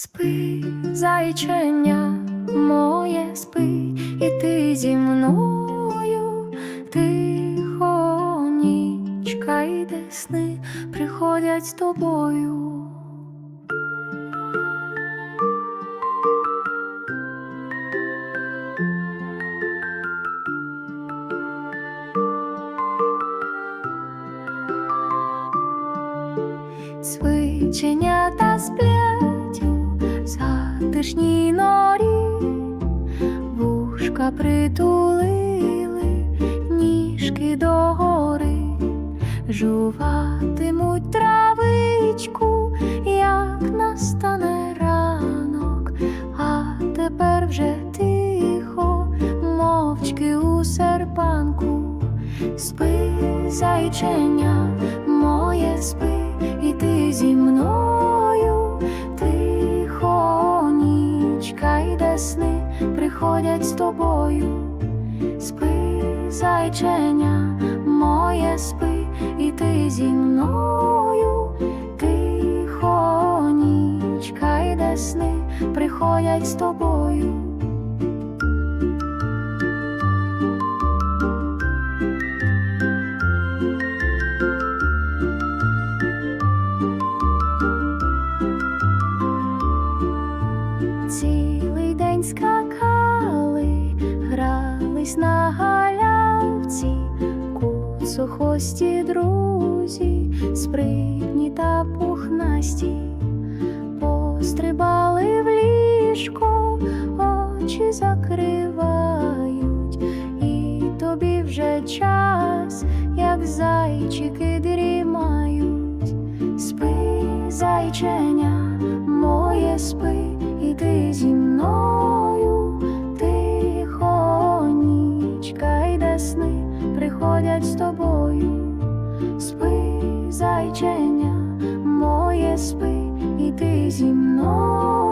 Спи, зайченя моє, спи, і ти зі мною, тихо, нічка йде сни, приходять з тобою. Цвиченята сплять у затишній норі, вушка притулили, ніжки догори, жуватимуть травичку, як настане ранок, а тепер вже тихо, мовчки у серпанку, спи, зайченя, моє спи, і ти зі мною, сни, приходять з тобою, спи, зайченя, моє спи, і ти зі мною, тихо, нічка йде сни, приходять з тобою. Куцохості друзі, спритні та пухнасті, пострибали в ліжко, очі закривають, і тобі вже час, як зайчики дрімають, спи, зайченя, моє спи, і ти зі мною, тихо, нічка йде приходять з тобою, зайченя, моє спи, і ти зі мною,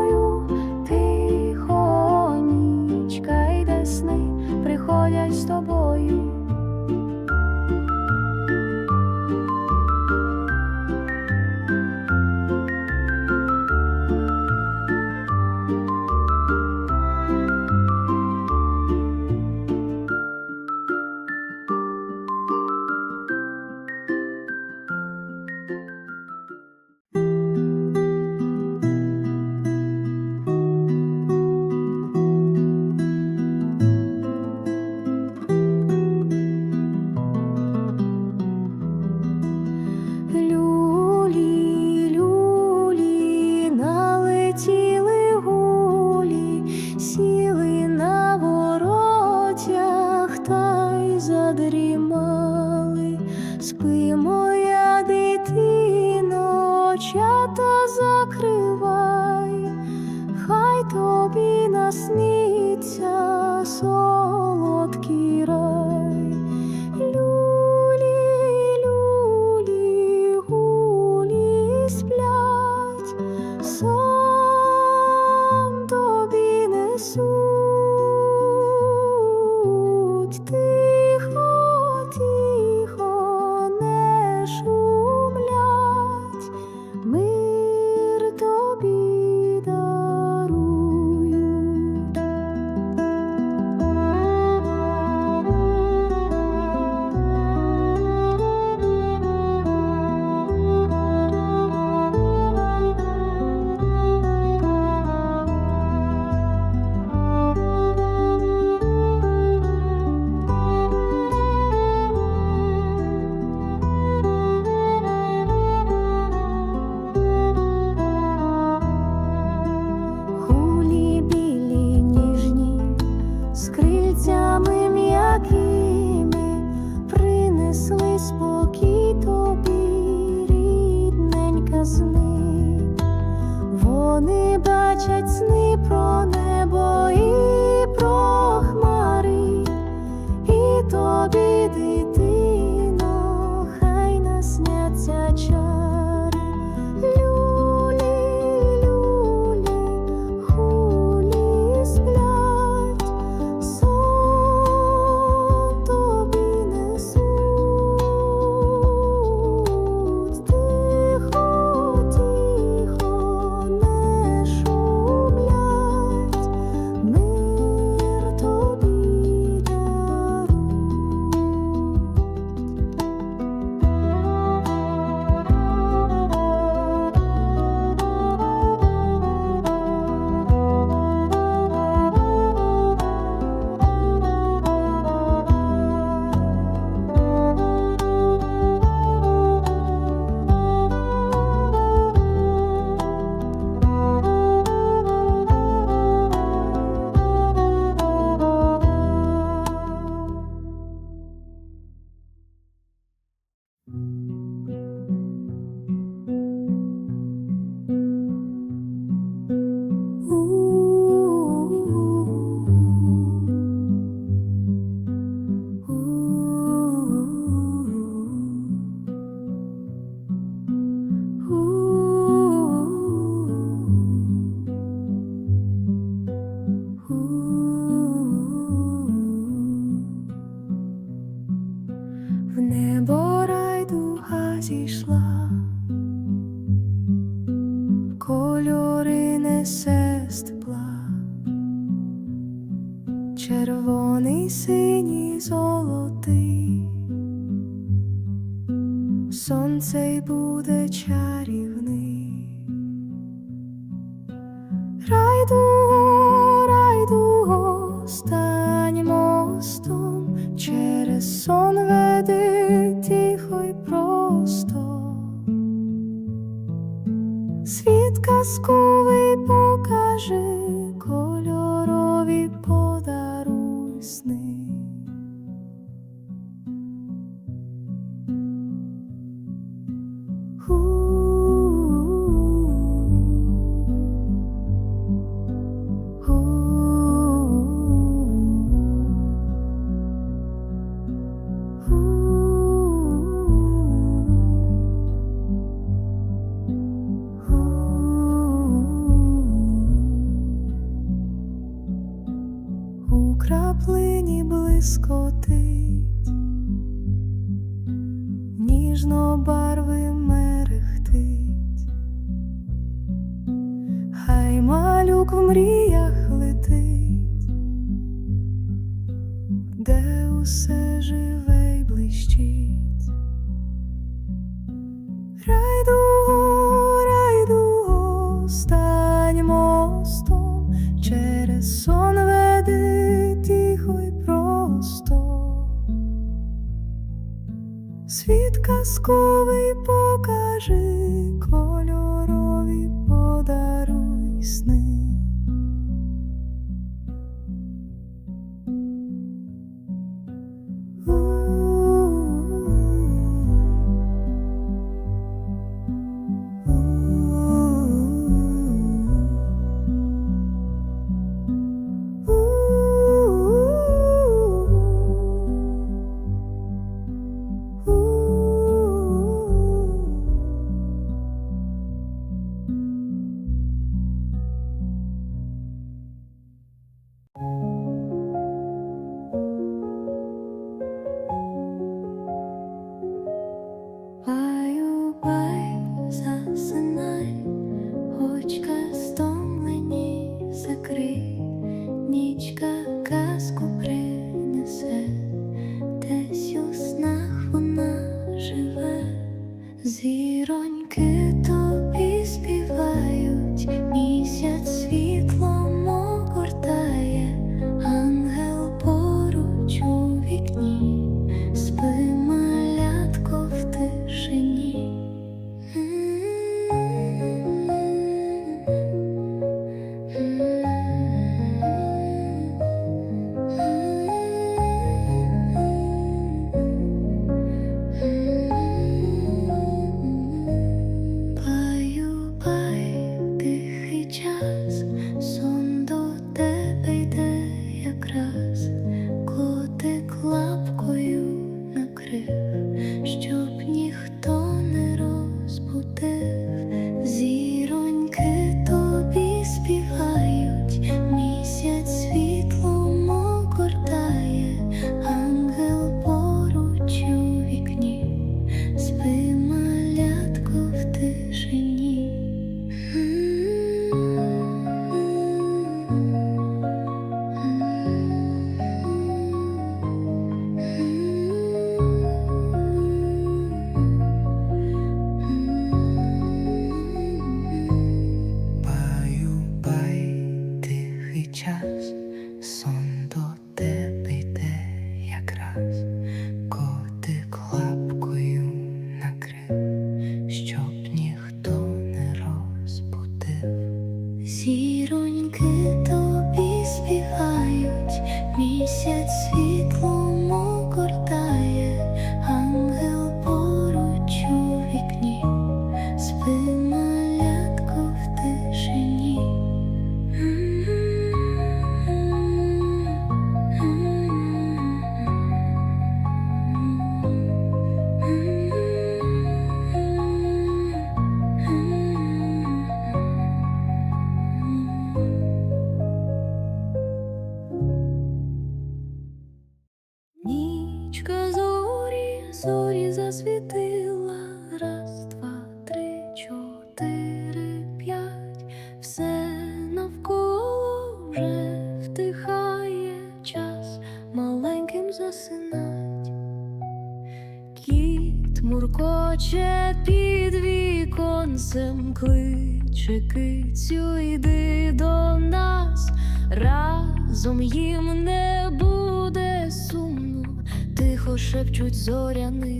світ казковий покажи. Все живе й блищить. Райду, райду, стань мостом, через сон веди тихо й просто, світ казковий покажи. кличе кицю, йди до нас, разом їм не буде сумно, тихо шепчуть зоряни.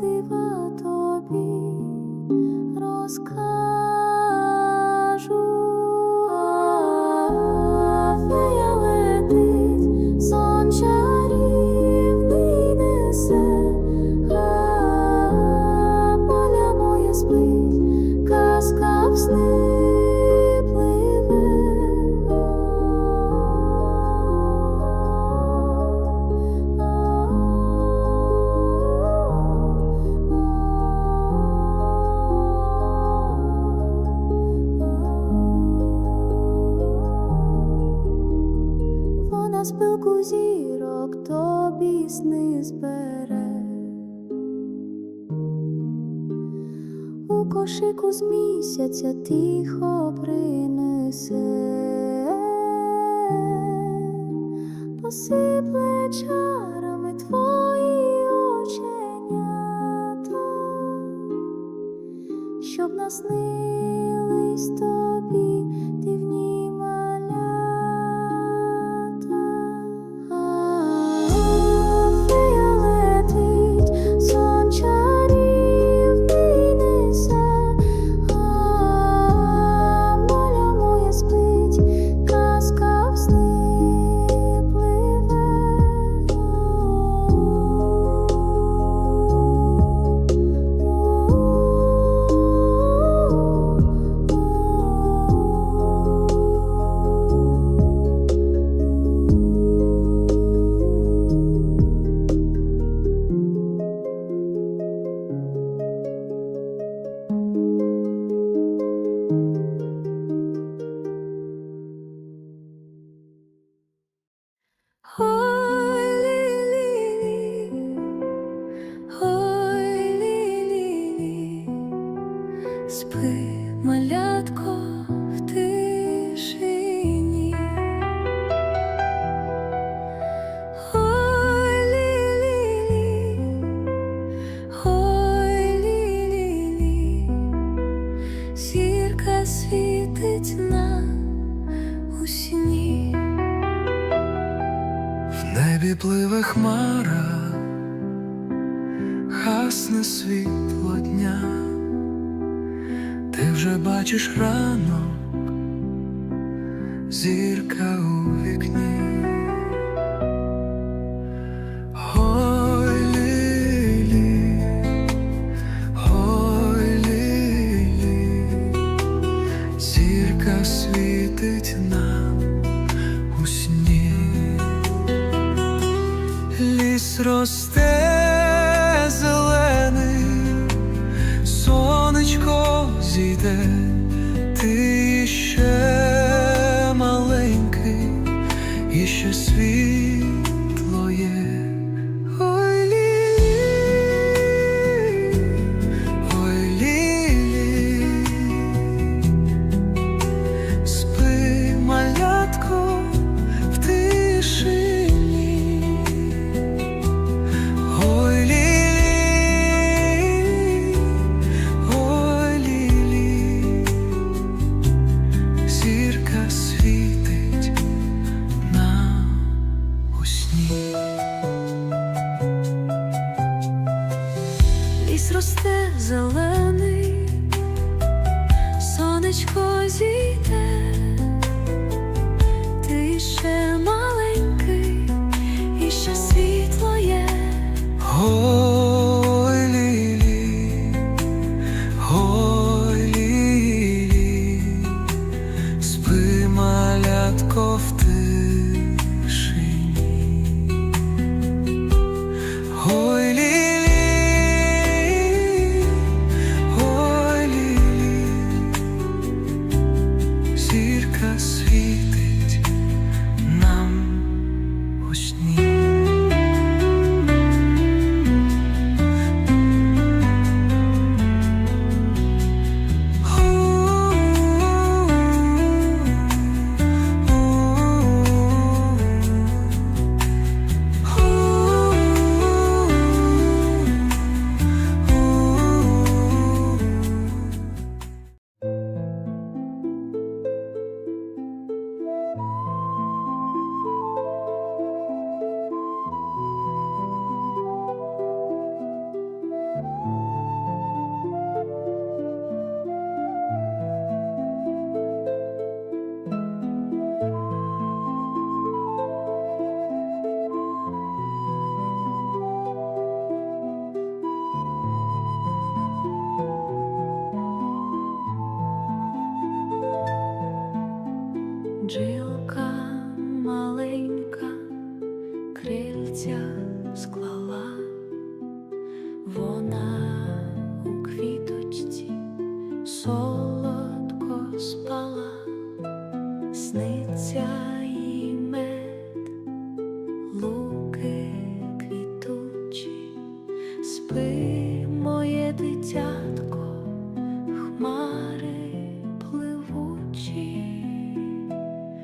дива тобі розкажу, а фея летить сонча. зранку з місяця тихо принесе, посипле час. цього дня, ти вже бачиш ранок, зірка.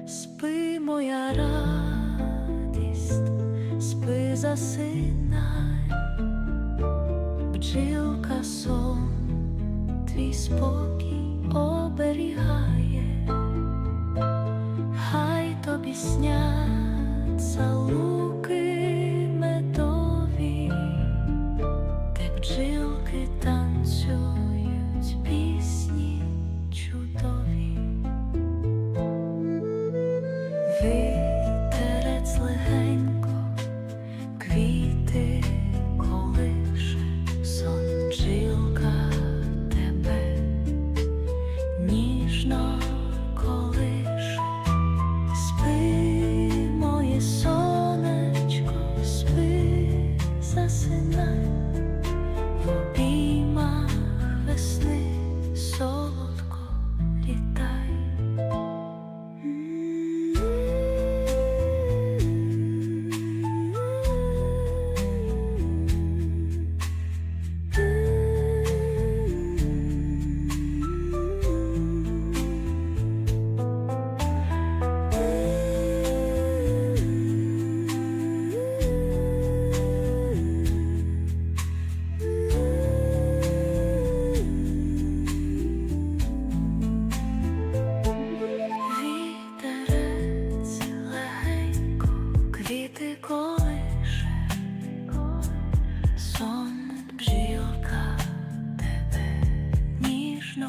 спи моя радість, спи засинай, бджілка сон, твій спокій оберігає, хай тобі сняться лук.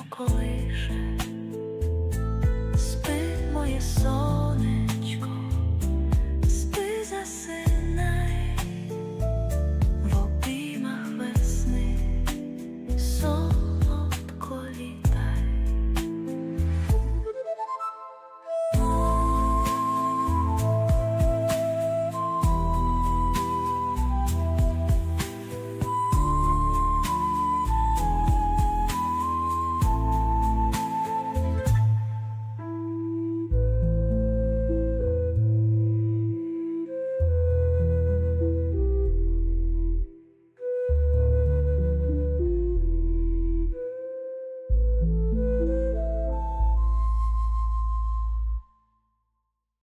коли.